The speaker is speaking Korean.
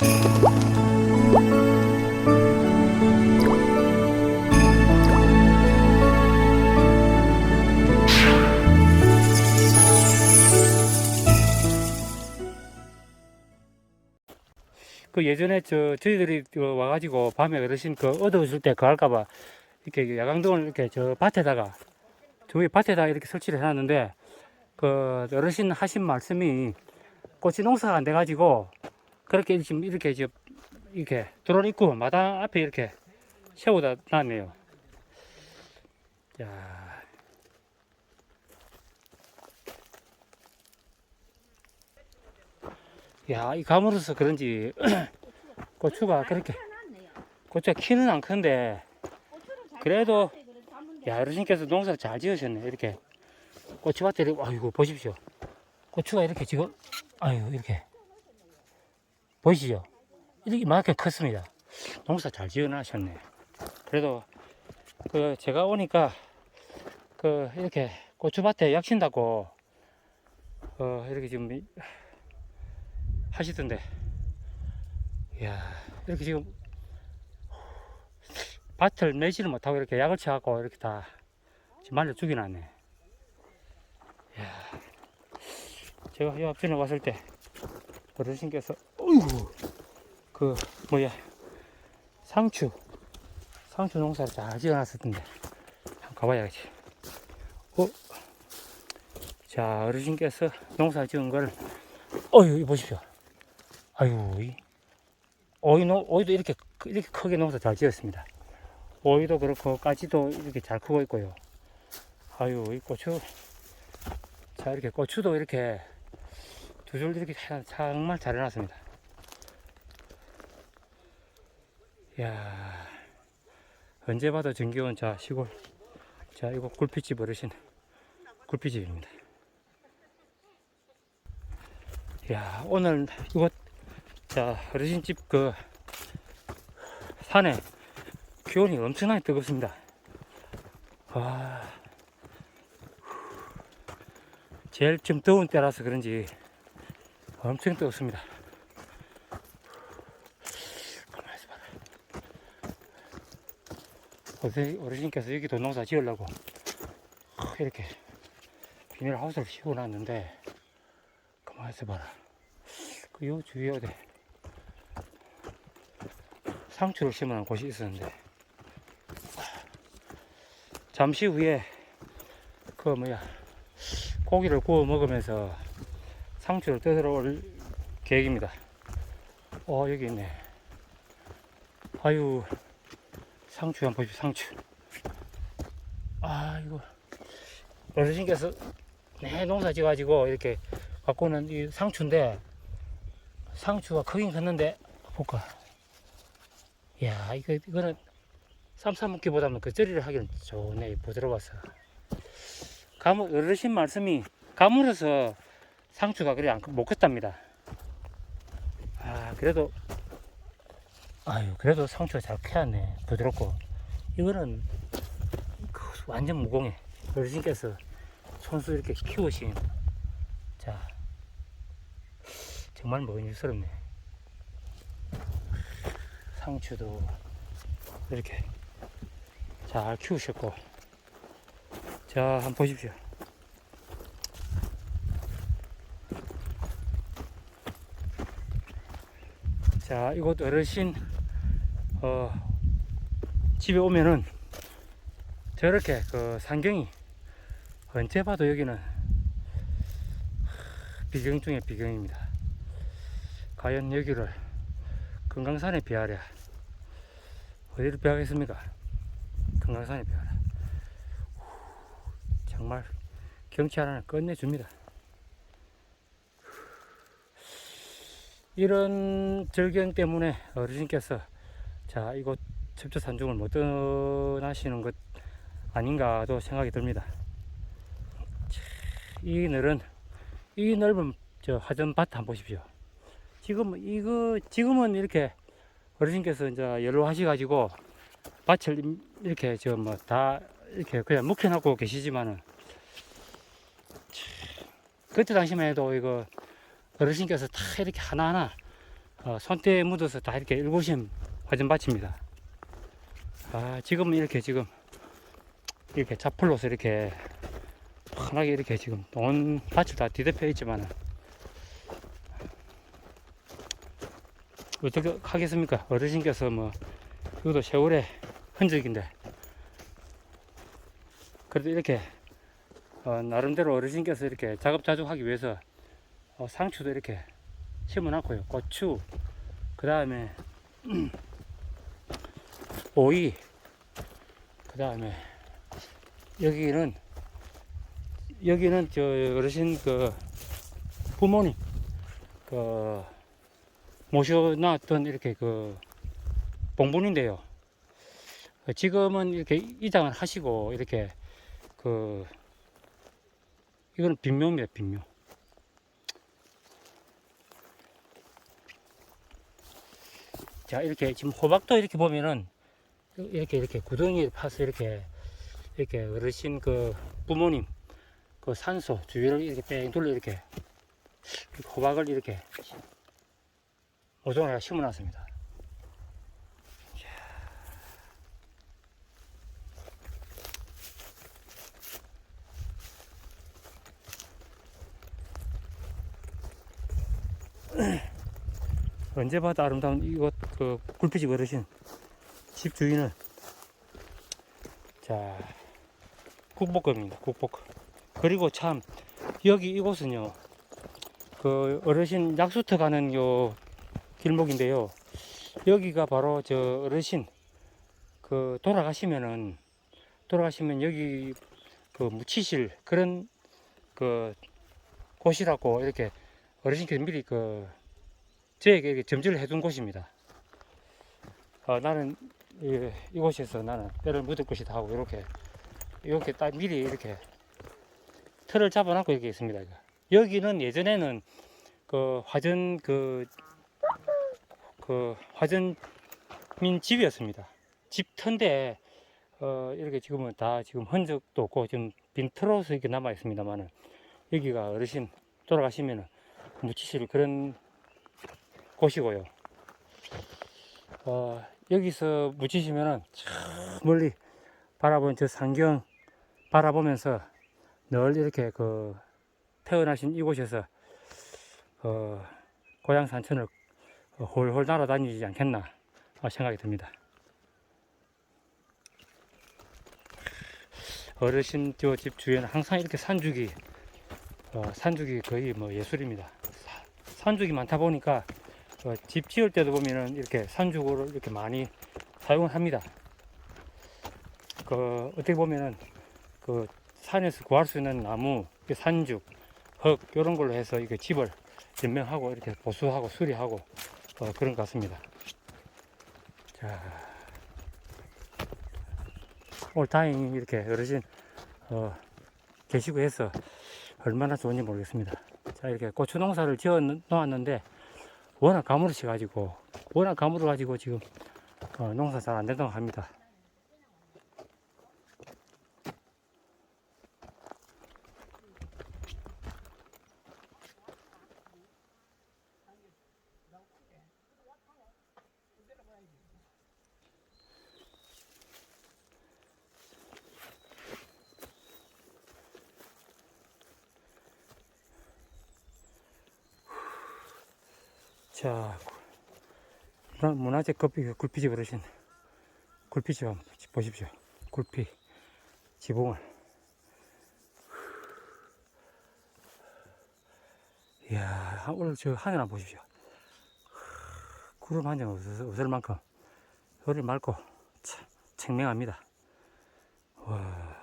그 예전에 저 저희들이 그 와가지고 밤에 어르신 그 어두웠을 때그 할까봐 이렇게 야광등을 이렇게 저 밭에다가 저기 밭에다가 이렇게 설치를 해놨는데 그 어르신 하신 말씀이 꽃이 농사가 안 돼가지고 그렇게 지금 이렇게 저 이렇게 드론 있고 마당 앞에 이렇게 세우다 놨네요. 자. 야, 이 가물어서 그런지 고추가 그렇게 고추가 키는 안 큰데 그래도 야 어르신께서 농사를 잘 지으셨네 이렇게 고추밭에 아이고 보십시오 고추가 이렇게 지금 아유 이렇게 보이시죠? 이렇게 이만큼 컸습니다. 농사 잘 지어놨셨네. 그래도 그 제가 오니까 그 이렇게 고추밭에 약신다고 어 이렇게 지금 이- 하시던데. 이야 이렇게 지금 밭을 매지를 못하고 이렇게 약을 쳐갖고 이렇게 다 말려 죽여놨네. 이야 제가 이 앞전에 왔을 때 어르신께서. 어이구. 그 뭐야. 상추. 상추 농사를 잘 지어놨었던데. 한번 가봐야겠지. 어? 자 어르신께서 농사 지은 걸 어유 이 보십시오. 아유 이. 오이 노 오이도 이렇게 크- 이렇게 크게 농사 잘 지었습니다. 오이도 그렇고 까지도 이렇게 잘 크고 있고요. 아유 이 고추. 자 이렇게 고추도 이렇게 두줄 이렇게 자- 정말 잘 해놨습니다. 야 언제 봐도 정겨운 자 시골. 자 이거 굴피집 어르신. 굴피집입니다. 야 오늘 이곳 자 어르신 집 그 산에 기온이 엄청나게 뜨겁습니다. 와. 제일 좀 더운 때라서 그런지 엄청 뜨겁습니다. 어르신께서 여기 돈농사 지으려고 이렇게 비닐하우스를 씌워놨는데 가만히 있어봐라. 그 요 주위에 어디 상추를 심어놓은 곳이 있었는데. 잠시 후에 그 뭐야 고기를 구워 먹으면서 상추를 뜯으러 올 계획입니다. 어 여기 있네. 아유 상추 한번 보십시오 상추. 아 이거 어르신께서 내 농사 지어가지고 이렇게 갖고 오는 이 상추인데 상추가 크긴 컸는데 볼까? 야 이거 이거는 쌈 싸먹기보다는 그 쩌리를 하기는 좋네 부드러워서. 가물 어르신 말씀이 가물어서 상추가 그래 안, 못 컸답니다. 아 그래도 아유 그래도 상추가 잘 캐왔네. 부드럽고. 이거는 그 완전 무공해. 어르신께서 손수 이렇게 키우신 자 정말 먹음직스럽네. 상추도 이렇게 잘 키우셨고. 자 한번 보십시오 자 이곳 어르신 어, 집에 오면은 저렇게 그 산경이 언제 봐도 여기는 비경 중에 비경입니다. 과연 여기를 금강산에 비하랴. 어디를 비하겠습니까? 금강산에 비하라 후, 정말 경치 하나는 끝내줍니다 이런 절경 때문에 어르신께서 자 이곳 첩조산중을 못 떠나시는 것 아닌가도 생각이 듭니다. 차, 이 늘은 이 넓은 저 하전밭 한번 보십시오. 지금 이거 지금은 이렇게 어르신께서 이제 연로하셔가지고 밭을 임- 이렇게 저 뭐 다 이렇게 그냥 묵혀놓고 계시지만은 참, 그때 당시만 해도 이거 어르신께서 다 이렇게 하나하나 어, 손때에 묻어서 다 이렇게 일곱심 화전밭입니다. 아, 지금은 이렇게 지금 이렇게 자풀로서 이렇게 환하게 이렇게 지금 온 밭을 다 뒤덮여 있지만 어떻게 하겠습니까? 어르신께서 뭐 이것도 세월의 흔적인데 그래도 이렇게 어, 나름대로 어르신께서 이렇게 작업자족하기 위해서 어, 상추도 이렇게 심어놨고요. 고추, 그 다음에 오이, 그 다음에 여기는 여기는 저 어르신 그 부모님 그 모셔놨던 이렇게 그 봉분인데요. 지금은 이렇게 이장을 하시고 이렇게 그 이거는 빈묘입니다, 빈묘. 자, 이렇게 지금 호박도 이렇게 보면은 이렇게 이렇게 구덩이를 파서 이렇게 이렇게 어르신 그 부모님 그 산소 주위를 이렇게 뺑 둘러 이렇게 호박을 이렇게 오종을 심어 놨습니다. 언제 봐도 아름다운 이곳 그 굴피집 어르신 집 주인은 자 국복급입니다 국복급. 그리고 참 여기 이곳은요 그 어르신 약수터 가는 요 길목인데요. 여기가 바로 저 어르신 그 돌아가시면은 돌아가시면 여기 그 묻히실 그런 그 곳이라고 이렇게 어르신께서 미리 그 저에게 점지를 해둔 곳입니다. 어, 나는 이, 이곳에서 나는 뼈를 묻을 것이다 하고 이렇게 이렇게 딱 미리 이렇게 틀을 잡아놓고 이렇게 있습니다. 여기는 예전에는 그 화전 그, 그 화전민 집이었습니다. 집 터인데 어, 이렇게 지금은 다 지금 흔적도 없고 지금 빈 틀어서 이렇게 남아 있습니다만은 여기가 어르신 돌아가시면은 묻히실 그런 곳이고요. 어, 여기서 묻히시면은 저 멀리 바라보는 저 산경 바라보면서 늘 이렇게 그 태어나신 이곳에서 어, 고향 산천을 홀홀 날아다니지 않겠나 생각이 듭니다. 어르신 저집 주위에는 항상 이렇게 산죽이 어, 산죽이 거의 뭐 예술입니다. 사- 산죽이 많다 보니까 어, 집 지을 때도 보면은 이렇게 산죽을 이렇게 많이 사용을 합니다. 그 어떻게 보면은 그 산에서 구할 수 있는 나무, 그 산죽, 흙 이런 걸로 해서 이게 집을 연명하고 이렇게 보수하고 수리하고 어, 그런 것 같습니다. 자, 오늘 다행히 이렇게 어르신 어, 계시고 해서 얼마나 좋은지 모르겠습니다. 자 이렇게 고추 농사를 지어 놓았는데 워낙 가물으시 가지고 워낙 가물어 가지고 지금 어, 농사 잘 안 된다고 합니다. 자, 문화- 문화재 굴피, 굴피집 어르신 굴피집 한번 보십시오. 굴피 지붕을. 이야, 오늘 저 하늘 한번 보십시오. 구름 한장 없을, 만큼 소리 맑고 참, 청명합니다. 와.